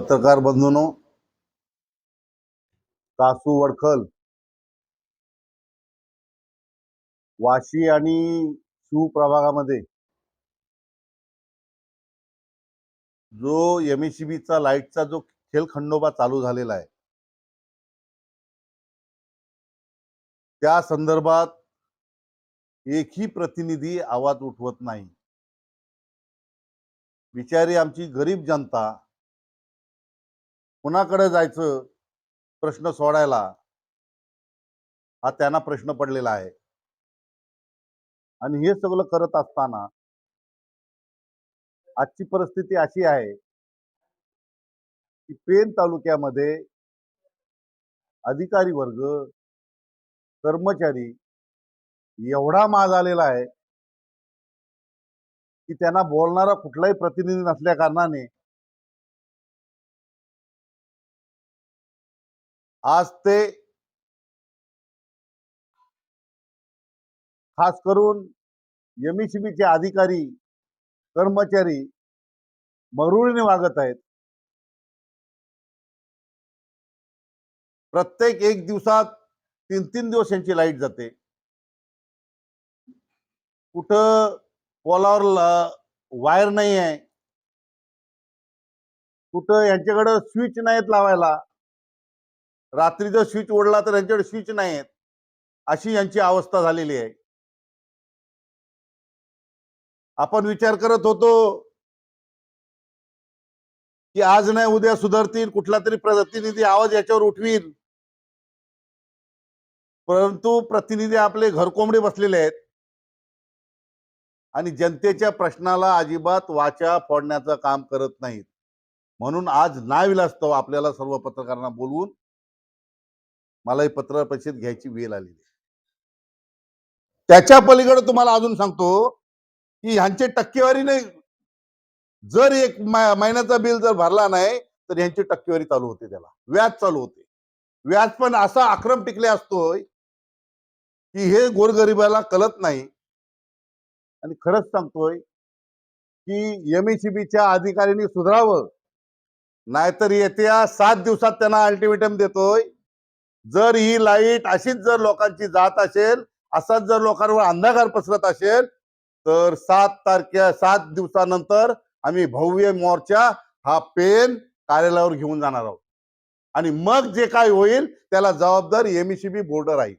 पत्रकार बंधूनो कासू वडखल वाशी आणि शिव प्रभागामध्ये जो एम चा लाईटचा जो खेळखंडोबा चालू झालेला आहे त्या संदर्भात एकही प्रतिनिधी आवाज उठवत नाही. बिचारी आमची गरीब जनता कुणाकडे जायचं प्रश्न सोडायला? हा त्यांना प्रश्न पडलेला आहे. आणि हे सगळं करत असताना आजची परिस्थिती अशी आहे की पेन तालुक्यामध्ये अधिकारी वर्ग कर्मचारी एवढा माज आलेला आहे की त्यांना बोलणारा कुठलाही प्रतिनिधी नसल्या कारणाने आज ते खास करून चे अधिकारी कर्मचारी मरुळीने वागत आहेत. प्रत्येक एक दिवसात तीन तीन दिवस यांची लाइट जाते. कुठं पोलावर वायर नाही आहे कुठं यांच्याकडं स्विच नाहीत लावायला रात्री जर स्विच ओढला तर यांच्याकडे स्विच नाही आहेत अशी यांची अवस्था झालेली आहे. आपण विचार करत होतो की आज नाही उद्या सुधारतील कुठला तरी प्रतिनिधी आवाज याच्यावर उठवील परंतु प्रतिनिधी आपले घरकोंबडे बसलेले आहेत. आणि जनतेच्या प्रश्नाला अजिबात वाचा फोडण्याचं काम करत नाहीत. म्हणून आज नाविलास्तव आपल्याला सर्व पत्रकारांना बोलवून मला ही पत्रकार परिषद घ्यायची वेळ आलेली त्याच्या पलीकडे तुम्हाला अजून सांगतो की ह्यांची टक्केवारी नाही. जर एक महिन्याचा बिल जर भरला नाही तर ह्यांची टक्केवारी चालू होते त्याला. व्याज चालू होते. व्याज पण असा आक्रम टिकले असतोय की हे गोरगरिबाला कळत नाही. आणि खरंच सांगतोय की एमएसीबीच्या अधिकाऱ्यांनी सुधारावं. नाहीतर येत्या सात दिवसात त्यांना अल्टिमेटम देतोय. जर ही लाइट अशीच जर लोकांची जात असेल असाच जर लोकांवर अंधकार पसरत असेल तर सात तारखे सात दिवसानंतर आम्ही भव्य मोर्चा हा पेन कार्यालयावर घेऊन जाणार आहोत. आणि मग जे काय होईल त्याला जबाबदार एमईसीबी बोर्ड राहील